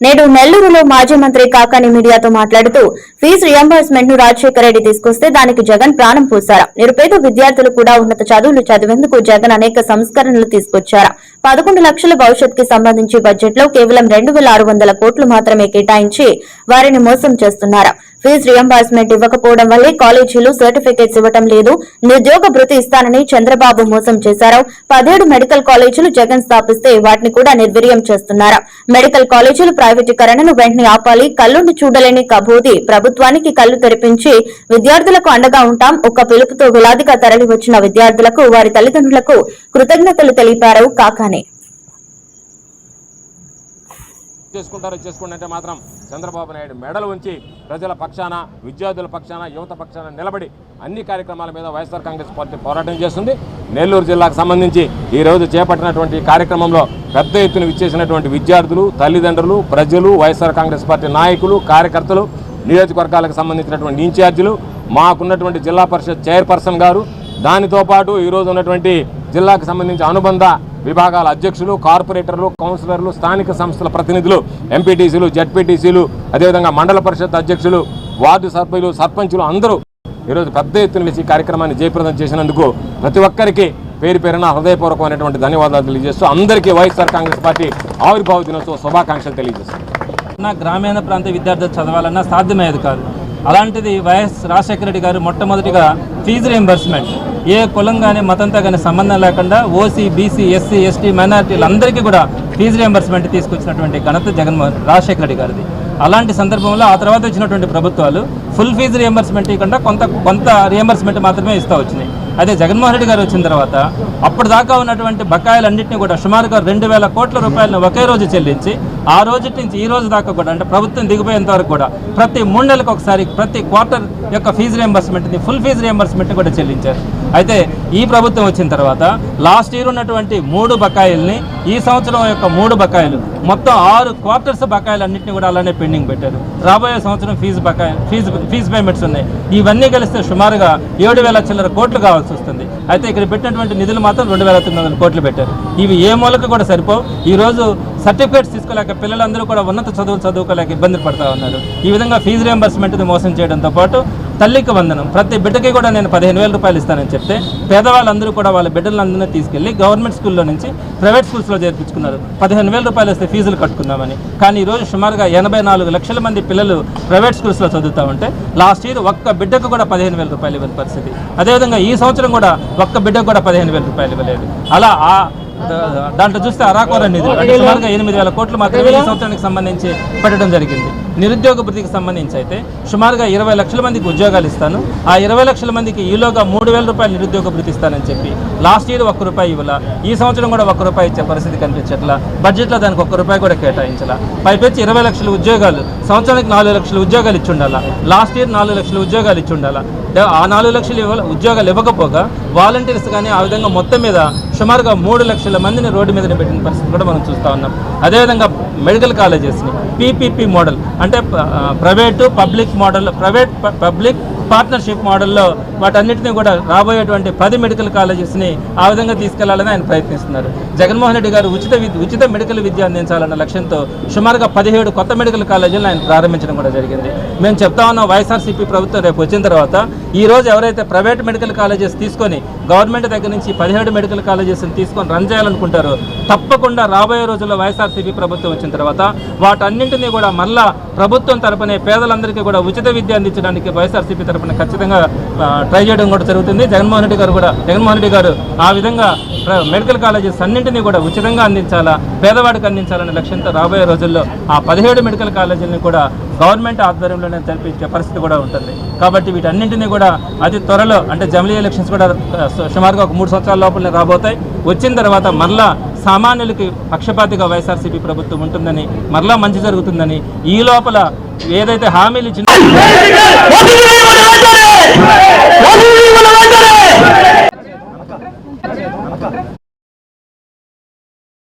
నేడు నెల్లూరులో మాజీ మంత్రి కాకాని మీడియాతో మాట్లాడుతూ ఫీజు రియంబర్స్మెంట్ను రాజశేఖర రెడ్డి తీసుకొస్తే దానికి జగన్ ప్రాణం పోశారా? నిరుపేద విద్యార్థులు కూడా ఉన్నత చదువులు చదివేందుకు జగన్ అనేక సంస్కరణలు తీసుకొచ్చారా? పదకొండు లక్షల భవిష్యత్కి సంబంధించి బడ్జెట్లో కేవలం రెండు వేల ఆరు వందల కోట్లు మాత్రమే కేటాయించి వారిని మోసం చేస్తున్నారా? ఫీజు రియంబర్స్మెంట్ ఇవ్వకపోవడం వల్లే కాలేజీలు సర్టిఫికేట్స్ ఇవ్వటం లేదు. నిరుద్యోగ భృతి ఇస్తానని చంద్రబాబు మోసం చేశారు. పదిహేడు మెడికల్ కాలేజీలు జగన్ స్థాపిస్తే వాటిని కూడా నిర్వీర్యం చేస్తున్నారు? మెడికల్ కాలేజీలు ప్రైవేటీకరణను వెంటనే ఆపాలి కళ్ళుండి చూడలేని కబోది ప్రభుత్వానికి కళ్ళు తెరిపించి విద్యార్థులకు అండగా ఉంటాం ఒక్క పిలుపుతో వేలాదిగా తరలి వచ్చిన విద్యార్థులకు వారి తల్లిదండ్రులకు కృతజ్ఞతలు తెలిపారు కాకానే. చేసుకుంటారో చేసుకోండి అంటే మాత్రం చంద్రబాబు నాయుడు మెడలు ఉంచి ప్రజల పక్షాన విద్యార్థుల పక్షాన యువత పక్షాన నిలబడి అన్ని కార్యక్రమాల మీద వైఎస్ఆర్ కాంగ్రెస్ పార్టీ పోరాటం చేస్తుంది. నెల్లూరు జిల్లాకు సంబంధించి ఈరోజు చేపట్టినటువంటి కార్యక్రమంలో పెద్ద ఎత్తున విచ్చేసినటువంటి విద్యార్థులు తల్లిదండ్రులు ప్రజలు వైఎస్ఆర్ కాంగ్రెస్ పార్టీ నాయకులు కార్యకర్తలు నియోజకవర్గాలకు సంబంధించినటువంటి ఇన్ఛార్జీలు మాకున్నటువంటి జిల్లా పరిషత్ చైర్పర్సన్ గారు. దానితో పాటు ఈరోజు ఉన్నటువంటి జిల్లాకు సంబంధించి అనుబంధ విభాగాల అధ్యక్షులు కార్పొరేటర్లు కౌన్సిలర్లు స్థానిక సంస్థల ప్రతినిధులు ఎంపీటీసీలు జడ్పీటీసీలు అదేవిధంగా మండల పరిషత్ అధ్యక్షులు వార్డు సభ్యులు సర్పంచులు అందరూ ఈరోజు పెద్ద ఎత్తున వేసి కార్యక్రమాన్ని జయప్రదం చేసినందుకు ప్రతి ఒక్కరికి పేరు పేరున హృదయపూర్వకమైనటువంటి ధన్యవాదాలు తెలియజేస్తూ అందరికీ వైఎస్ఆర్ కాంగ్రెస్ పార్టీ ఆవిర్భావ దినోత్సవ శుభాకాంక్షలు తెలియజేస్తుంది నా గ్రామీణ ప్రాంత విద్యార్థులు చదవాలన్నా సాధ్యమయ్యేది కాదు. అలాంటిది వైఎస్ రాజశేఖర రెడ్డి గారు మొట్టమొదటిగా ఫీజు రియంబర్స్మెంట్. ఏ కులం కానీ మతంతో కానీ సంబంధం లేకుండా ఓసీ బీసీ ఎస్సీ ఎస్టీ మైనార్టీలందరికీ కూడా ఫీజు రియంబర్స్మెంట్ తీసుకొచ్చినటువంటి ఘనత జగన్మోహన్ రాజశేఖర రెడ్డి గారిది. అలాంటి సందర్భంలో ఆ తర్వాత వచ్చినటువంటి ప్రభుత్వాలు ఫుల్ ఫీజు రియంబర్స్మెంట్ ఇవ్వకుండా కొంత కొంత రియంబర్స్మెంట్ మాత్రమే ఇస్తూ వచ్చినాయి. అదే జగన్మోహన్ రెడ్డి గారు వచ్చిన తర్వాత అప్పటిదాకా ఉన్నటువంటి బకాయిలన్నింటినీ కూడా సుమారుగా రెండు వేల కోట్ల రూపాయలను ఒకే రోజు చెల్లించి ఆ రోజు నుంచి ఈ రోజు దాకా కూడా అంటే ప్రభుత్వం దిగిపోయేంత వరకు కూడా ప్రతి మూడు నెలలకు ఒకసారి ప్రతి క్వార్టర్ యొక్క ఫీజు రియంబర్స్మెంట్ని ఫుల్ ఫీజు రియంబర్స్మెంట్ కూడా చెల్లించారు. అయితే ఈ ప్రభుత్వం వచ్చిన తర్వాత లాస్ట్ ఇయర్ ఉన్నటువంటి మూడు బకాయిల్ని ఈ సంవత్సరం యొక్క మూడు బకాయిలు మొత్తం ఆరు క్వార్టర్స్ బకాయిలన్నింటినీ కూడా అలానే పెండింగ్ పెట్టారు. రాబోయే సంవత్సరం ఫీజు బకాయి ఫీజు ఫీజు పేమెంట్స్ ఉన్నాయి. ఇవన్నీ కలిస్తే సుమారుగా ఏడు వేల చిల్లర కోట్లు కావాల్సి వస్తుంది. అయితే ఇక్కడ పెట్టినటువంటి నిధులు మాత్రం రెండు వేల తొమ్మిది వందల కోట్లు పెట్టారు. ఇవి ఏ మూలకు కూడా సరిపోవు. ఈరోజు సర్టిఫికేట్స్ తీసుకోలేక పిల్లలందరూ కూడా ఉన్నత చదువులు చదువుకోలేక ఇబ్బంది పడతా ఉన్నారు. ఈ విధంగా ఫీజు రియంబర్స్మెంట్ని మోసం చేయడంతో పాటు తల్లికి వందనం. ప్రతి బిడ్డకి కూడా నేను పదిహేను వేల రూపాయలు ఇస్తానని చెప్తే పేదవాళ్ళందరూ కూడా వాళ్ళ బిడ్డలందరినీ తీసుకెళ్ళి గవర్నమెంట్ స్కూల్లో నుంచి ప్రైవేట్ స్కూల్స్లో చేర్పించుకున్నారు. పదిహేను వేల రూపాయలు ఇస్తే ఫీజులు కట్టుకుందామని. కానీ ఈరోజు రోజు సుమారుగా ఎనభై నాలుగు లక్షల మంది పిల్లలు ప్రైవేట్ స్కూల్స్లో చదువుతా ఉంటే లాస్ట్ ఇయర్ ఒక్క బిడ్డకు కూడా పదిహేను వేల రూపాయలు ఇవ్వని పరిస్థితి. అదేవిధంగా ఈ సంవత్సరం కూడా ఒక్క బిడ్డకు కూడా పదిహేను వేల రూపాయలు ఇవ్వలేదు. అలా ఆ దాంట్లో చూస్తే అరాకొర నిధులు అంటే సుమారుగా ఎనిమిది వేల కోట్లు మాత్రమే ఈ సంవత్సరానికి సంబంధించి పెట్టడం జరిగింది. నిరుద్యోగ భృతికి సంబంధించి అయితే సుమారుగా ఇరవై లక్షల మందికి ఉద్యోగాలు ఇస్తాను. ఆ ఇరవై లక్షల మందికి ఈలోగా మూడు వేల రూపాయలు నిరుద్యోగ భృతి ఇస్తానని చెప్పి లాస్ట్ ఇయర్ ఒక్క రూపాయి ఇవ్వాల. ఈ సంవత్సరం కూడా ఒక్క రూపాయి ఇచ్చే పరిస్థితి కనిపించట్లా. బడ్జెట్లో దానికి ఒక్క రూపాయి కూడా కేటాయించాల. పైపెచ్చి ఇరవై లక్షల ఉద్యోగాలు సంవత్సరానికి నాలుగు లక్షల ఉద్యోగాలు ఇచ్చి ఉండాలా. లాస్ట్ ఇయర్ నాలుగు లక్షల ఉద్యోగాలు ఇచ్చి ఉండాలా. ఆ నాలుగు లక్షలు ఇవ్వ ఉద్యోగాలు ఇవ్వకపోగా వాలంటీర్స్ కానీ ఆ విధంగా మొత్తం మీద సుమారుగా మూడు లక్షల మందిని రోడ్డు మీద పెట్టిన పరిస్థితి కూడా మనం చూస్తూ ఉన్నాం. అదేవిధంగా మెడికల్ కాలేజెస్ని పీపీపీ మోడల్ అంటే ప్రైవేటు పబ్లిక్ మోడల్ ప్రైవేట్ ప- పబ్లిక్ పార్ట్నర్షిప్ మోడల్లో వాటన్నిటిని కూడా రాబోయేటువంటి పది మెడికల్ కాలేజెస్ని ఆ విధంగా తీసుకెళ్ళాలని ఆయన ప్రయత్నిస్తున్నారు. జగన్మోహన్ రెడ్డి గారు ఉచిత ఉచిత మెడికల్ విద్య అందించాలన్న లక్ష్యంతో సుమారుగా పదిహేడు కొత్త మెడికల్ కాలేజీలను ఆయన ప్రారంభించడం కూడా జరిగింది. మేము చెప్తా ఉన్నాం వైఎస్ఆర్సీపీ ప్రభుత్వం రేపు వచ్చిన తర్వాత ఈ రోజు ఎవరైతే ప్రైవేట్ మెడికల్ కాలేజెస్ తీసుకొని గవర్నమెంట్ దగ్గర నుంచి పదిహేడు మెడికల్ కాలేజెస్ని తీసుకొని రన్ చేయాలనుకుంటారో తప్పకుండా రాబోయే రోజుల్లో వైఎస్ఆర్సీపీ ప్రభుత్వం వచ్చిన తర్వాత వాటన్నింటినీ కూడా మళ్ళా ప్రభుత్వం తరపునే పేదలందరికీ కూడా ఉచిత విద్య అందించడానికి వైఎస్ఆర్సీపీ తరపున ఖచ్చితంగా ట్రై చేయడం కూడా జరుగుతుంది. జగన్మోహన్ రెడ్డి గారు కూడా జగన్మోహన్ రెడ్డి గారు ఆ విధంగా ప్ర- మెడికల్ కాలేజెస్ అన్నింటినీ కూడా ఉచితంగా అందించాలా పేదవాడికి అందించాలనే లక్ష్యంతో రాబోయే రోజుల్లో ఆ పదిహేడు మెడికల్ కాలేజీలను కూడా గవర్నమెంట్ ఆధ్వర్యంలోనే తెరిపించే పరిస్థితి కూడా ఉంటుంది. కాబట్టి వీటన్నింటినీ కూడా అతి త్వరలో అంటే జమిలీ ఎలక్షన్స్ కూడా సుమారుగా ఒక మూడు సంవత్సరాల లోపలనే రాబోతాయి. వచ్చిన తర్వాత మరలా సామాన్యులకి పక్షపాతిగా వైఎస్ఆర్సీపీ ప్రభుత్వం ఉంటుందని మరలా మంచి జరుగుతుందని ఈ లోపల ఏదైతే హామీలు ఇచ్చిన